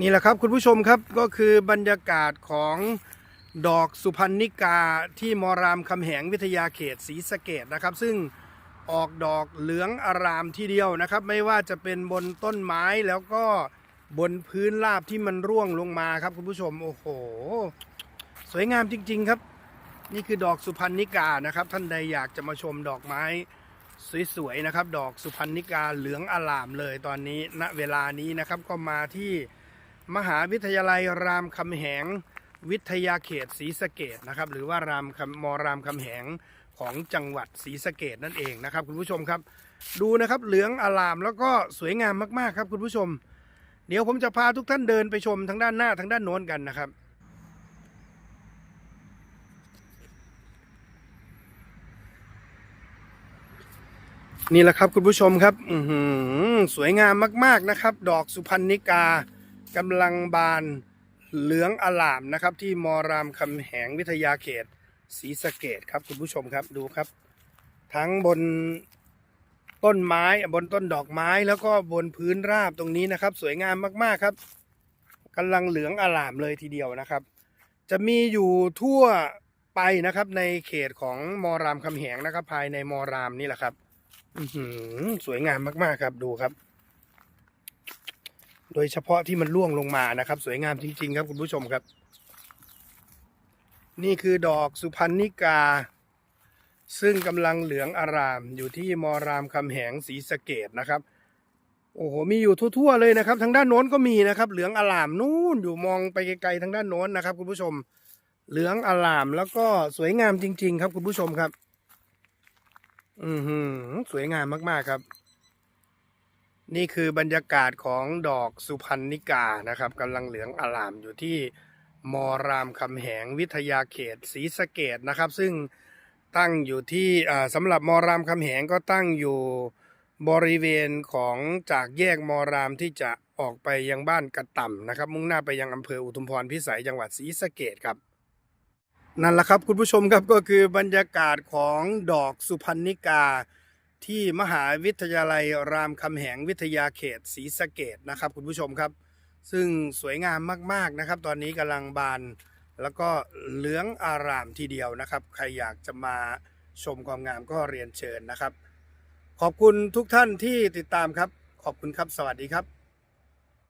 นี่แหละครับคุณผู้ชมครับก็คือบรรยากาศของดอกสุพรรณิกาที่มรามคำแหงวิทยาเขตศรีสะเกดนะครับ ซึ่งออกดอกเหลืองอารามทีเดียวนะครับ ไม่ว่าจะเป็นบนต้นไม้แล้วก็บนพื้นราบที่มันร่วงลงมาครับคุณผู้ชมโอ้โห สวยงามจริง ๆครับ นี่คือดอกสุพรรณิกานะครับ ท่านใดอยากจะมาชมดอกไม้ สวยๆนะครับ ดอกสุพรรณิกาเหลืองอลามเลยตอนนี้ณเวลานี้นะครับก็มาที่ มหาวิทยาลัยรามคำแหง วิทยาเขตศรีสะเกดนะครับ หรือว่ารามมรามคำแหงของจังหวัดศรีสะเกดนั่นเองนะครับ คุณผู้ชมครับ ดูนะครับเหลืองอลามแล้วก็สวยงามมากๆครับ คุณผู้ชม เดี๋ยวผมจะพาทุกท่านเดินไปชมทั้งด้านหน้าทั้งด้านโน้นกันนะครับ นี่แหละครับคุณผู้ชมครับอืสวยงามมาก ๆนะครับ ดอกสุพรรณิกา กำลังบานเหลืองอลามนะครับ ที่มรามคำแหงวิทยาเขตศรีสะเกดครับคุณผู้ชมครับดูครับ ทั้งบนต้นไม้บนต้นดอกไม้แล้วก็บนพื้นราบตรงนี้นะครับ สวยงามมากๆครับกำลังเหลืองอลามเลยทีเดียวนะครับ จะมีอยู่ทั่วไปนะครับ ในเขตของมรามคำแหงนะครับ ภายในมรามนี่แหละครับสวยงามมากๆครับดูครับ โดยเฉพาะที่มันร่วงลงมานะครับ สวยงามจริง ๆ ครับคุณผู้ชมครับ นี่คือดอกสุพรรณิกา ซึ่งกำลังเหลืองอารามอยู่ที่มรามคำแหงศรีสะเกดนะครับ โอ้โหมีอยู่ทั่วๆเลยนะครับ ทางด้านโน้นก็มีนะครับ เหลืองอารามนู่นอยู่มองไปไกลๆทางด้านโน้นนะครับ คุณผู้ชม เหลืองอารามแล้วก็สวยงามจริง ๆ ครับคุณผู้ชมครับ อือหือสวยงามมากๆครับ นี่คือบรรยากาศของดอกสุพรรณิกานะครับกำลังเหลืองอลามอยู่ที่มรามคำแหงวิทยาเขตศรีสะเกดนะครับ ซึ่งตั้งอยู่ที่สำหรับมรามคำแหงก็ตั้งอยู่บริเวณของจากแยกมรามที่จะออกไปยังบ้านกระต่ำนะครับ มุ่งหน้าไปยังอำเภออุทุมพรพิสัยจังหวัดศรีสะเกดครับนั่นแหละครับคุณผู้ชมครับก็คือบรรยากาศของดอกสุพรรณิกา ที่มหาวิทยาลัยรามคำแหงวิทยาเขตศรีสะเกดนะครับ คุณผู้ชมครับ ซึ่งสวยงามมาก ๆนะครับ ตอนนี้กำลังบานแล้วก็เหลืองอารามทีเดียวนะครับ ใครอยากจะมาชมความงามก็เรียนเชิญนะครับ ขอบคุณทุกท่านที่ติดตามครับ ขอบคุณครับ สวัสดีครับ